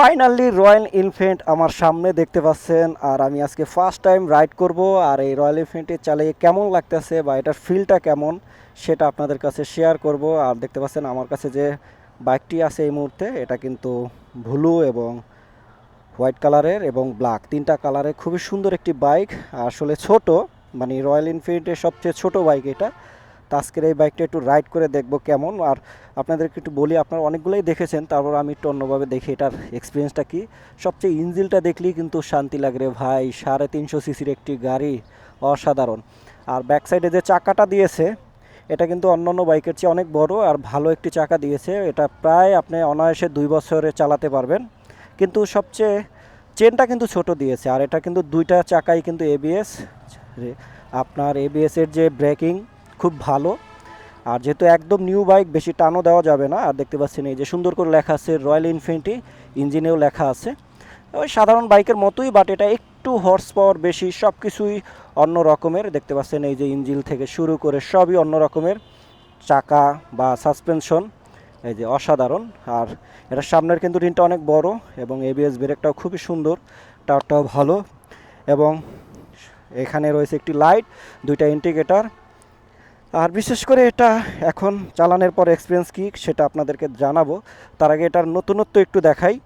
Finally royal infinite আমার সামনে দেখতে পাচ্ছেন, আর আমি আজকে ফার্স্ট টাইম রাইড করব, আর এই রয়্যাল ইনফিনিটি চালিয়ে কেমন লাগতেছে বা এটার ফিলটা কেমন, সেটা আপনাদের কাছে শেয়ার করব। আর দেখতে পাচ্ছেন আমার কাছে যে বাইকটি আছে এই মুহূর্তে, এটা কিন্তু ব্লু এবং হোয়াইট কালারের এবং ব্ল্যাক তিনটা কালারে খুবই সুন্দর একটি বাইক আসলে ছোট মানে রয়্যাল এনফিল্ডের সবচেয়ে ছোট বাইক এটা। তো আজকের এই বাইকটা একটু রাইড করে দেখব কেমন। আর আপনাদেরকে একটু বলি, আপনারা অনেকগুলোই দেখেছেন, তারপর আমি একটু অন্যভাবে দেখি এটার এক্সপিরিয়েন্সটা কি। সবচেয়ে ইঞ্জিলটা দেখলেই কিন্তু শান্তি লাগে রে ভাই, সাড়ে তিনশো সিসির একটি গাড়ি, অসাধারণ। আর ব্যাক সাইডে যে চাকাটা দিয়েছে, এটা কিন্তু অন্যান্য বাইকের চেয়ে অনেক বড় আর ভালো একটি চাকা দিয়েছে। এটা প্রায় আপনি অনায়াসে দুই বছরে চালাতে পারবেন। কিন্তু সবচেয়ে চেনটা কিন্তু ছোট দিয়েছে, আর এটা কিন্তু দুইটা চাকাই কিন্তু এবিএস আপনার এর যে ব্রেকিং খুব ভালো। আর যেহেতু একদম নিউ বাইক বেশি টানও দেওয়া যাবে না। আর দেখতে পাচ্ছেন এই যে সুন্দর করে লেখা আছে রয়্যাল ইনফিনিটি ইঞ্জিনেও লেখা আছে। ওই সাধারণ বাইকের মতোই বাট এটা একটু হর্স পাওয়ার বেশি সব কিছুই অন্য রকমের। দেখতে পাচ্ছেন এই যে ইঞ্জিল থেকে শুরু করে সবই অন্য রকমের। চাকা বা সাসপেনশন এই যে অসাধারণ। আর এটার সামনের কিন্তু রিনটা অনেক বড় এবং এবিএস ব্রেকটাও খুবই সুন্দর টাওয়ারটাও ভালো। এবং এখানে রয়েছে একটি লাইট দুইটা ইন্ডিকেটার আর বিশেষ করে এটা এখন চালানোর পর এক্সপিরিয়েন্স কী সেটা আপনাদেরকে জানাব। তার আগে এটার নতুনত্ব একটু দেখাই।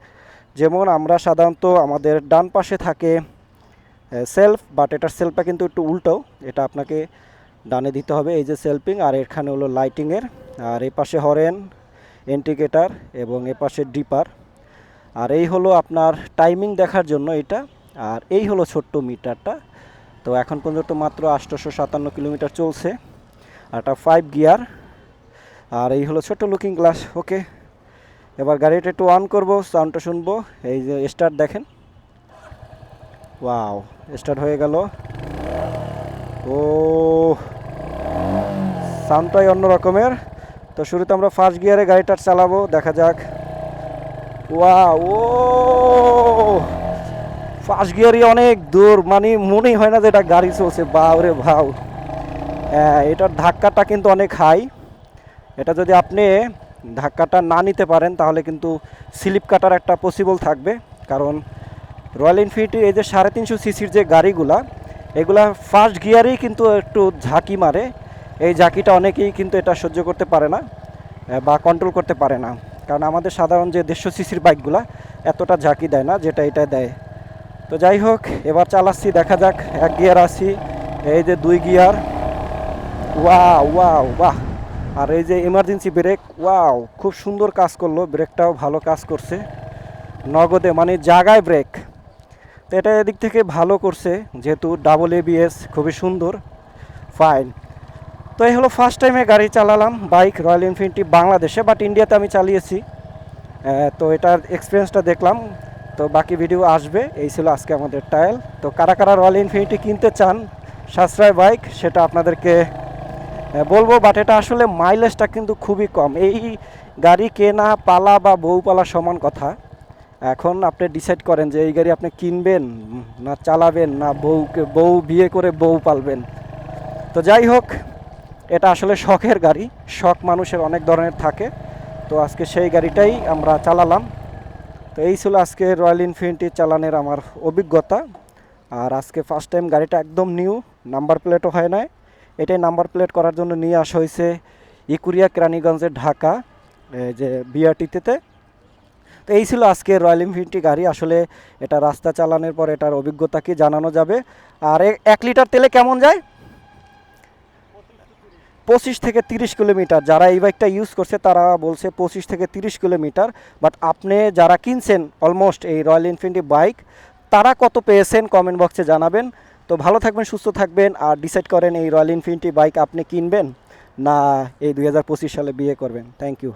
যেমন আমরা সাধারণত আমাদের ডান পাশে থাকে সেলফ বাট এটার সেলফটা কিন্তু একটু উল্টো। এটা আপনাকে ডানে দিতে হবে এই যে সেলফিং আর এখানে হলো লাইটিংয়ের আর এই পাশে হরেন ইন্ডিকেটার এবং এ পাশে ডিপার আর এই হলো আপনার টাইমিং দেখার জন্য এটা। আর এই হলো ছোট্ট মিটারটা তো এখন পর্যন্ত মাত্র আটশোশো সাতান্ন কিলোমিটার চলছে। এটা ফাইভ গিয়ার আর এই হলো ছোট লুকিং গ্লাস ওকে এবার গাড়িটা একটু অন করব সাউন্ডটা শুনব, এই যে স্টার্ট দেখেন। ওয়াও স্টার্ট হয়ে গেল। ও সাউন্ডটাই অন্য রকমের। তো শুরুতে আমরা ফার্স্ট গিয়ারে গাড়িটা চালাবো, দেখা যাক। ওয়া ও ফার্স্ট গিয়ারই অনেক দূর মানে মনেই হয় না যে এটা গাড়ি চলছে। বাউরে ভাও হ্যাঁ এটার ধাক্কাটা কিন্তু অনেক হাই এটা যদি আপনি ধাক্কাটা না নিতে পারেন, তাহলে কিন্তু স্লিপ কাটার একটা পসিবল থাকবে। কারণ রয়্যাল এনফিল্ডের এই যে সাড়ে তিনশো সিসির যে গাড়িগুলা, এগুলা ফার্স্ট গিয়ারেই কিন্তু একটু ঝাঁকি মারে। এই ঝাঁকিটা অনেকেই কিন্তু এটা সহ্য করতে পারে না বা কন্ট্রোল করতে পারে না। কারণ আমাদের সাধারণ যে দেড়শো সিসির বাইকগুলা এতটা ঝাঁকি দেয় না, যেটা এটা দেয়। তো যাই হোক, এবার চালাচ্ছি, দেখা যাক, এক গিয়ার আসি। এই যে দুই গিয়ার ওয়াও ওয়াও বাহ। আর এই যে এমার্জেন্সি ব্রেক ওয়াও খুব সুন্দর কাজ করল। ব্রেকটাও ভালো কাজ করছে। নগদে মানে জাগায় ব্রেক তো এটা এদিক থেকে ভালো করছে, যেহেতু ডাবল এবিএস খুবই সুন্দর। ফাইন তো এই হলো ফার্স্ট টাইমে গাড়ি চালালাম বাইক রয়্যাল এনফিল্ডটি বাংলাদেশে বাট ইন্ডিয়াতে আমি চালিয়েছি। তো এটার এক্সপিরিয়েন্সটা দেখলাম। তো বাকি ভিডিও আসবে, এই ছিল আজকে আমাদের টায়াল তো কারা কারা রয়্যাল ইনফিনিটি কিনতে চান, সাশ্রয় বাইক সেটা আপনাদেরকে বলব বাট এটা আসলে মাইলেজটা কিন্তু খুবই কম। এই গাড়ি কেনা, পালা বা বউ পালা সমান কথা। এখন আপনি ডিসাইড করেন যে এই গাড়ি আপনি কিনবেন না চালাবেন না বউকে, বউ বিয়ে করে বউ পালবেন। তো যাই হোক, এটা আসলে শখের গাড়ি। শখ মানুষের অনেক ধরনের থাকে। তো আজকে সেই গাড়িটাই আমরা চালালাম। তো এই ছিল আজকে রয়্যাল ইনফিনিটি চালানের আমার অভিজ্ঞতা। আর আজকে ফার্স্ট টাইম গাড়িটা একদম নিউ নাম্বার প্লেটও হয় নাই। এটাই নাম্বার প্লেট করার জন্য নিয়ে আসা হয়েছে ইকুরিয়া কেরানীগঞ্জের ঢাকা যে বিআরটিতে। তো এই ছিল আজকে রয়্যাল ইনফিনিটি গাড়ি। আসলে এটা রাস্তা চালানোর পর এটার অভিজ্ঞতা কি জানানো যাবে? আর এক লিটার তেলে কেমন যায়? পঁচিশ থেকে তিরিশ কিলোমিটার। যারা এই বাইকটা ইউজ করছে, তারা বলছে পঁচিশ থেকে তিরিশ কিলোমিটার। বাট আপনি যারা কিনছেন অলমোস্ট এই রয়্যাল এনফিল্ডি বাইক, তারা কত পেয়েছেন কমেন্ট বক্সে জানাবেন। তো ভালো থাকবেন, সুস্থ থাকবেন আর ডিসাইড করেন এই রয়্যাল ইনফিনিটি বাইক আপনি কিনবেন না এই দুই হাজার পঁচিশ সালে বিয়ে করবেন। Thank you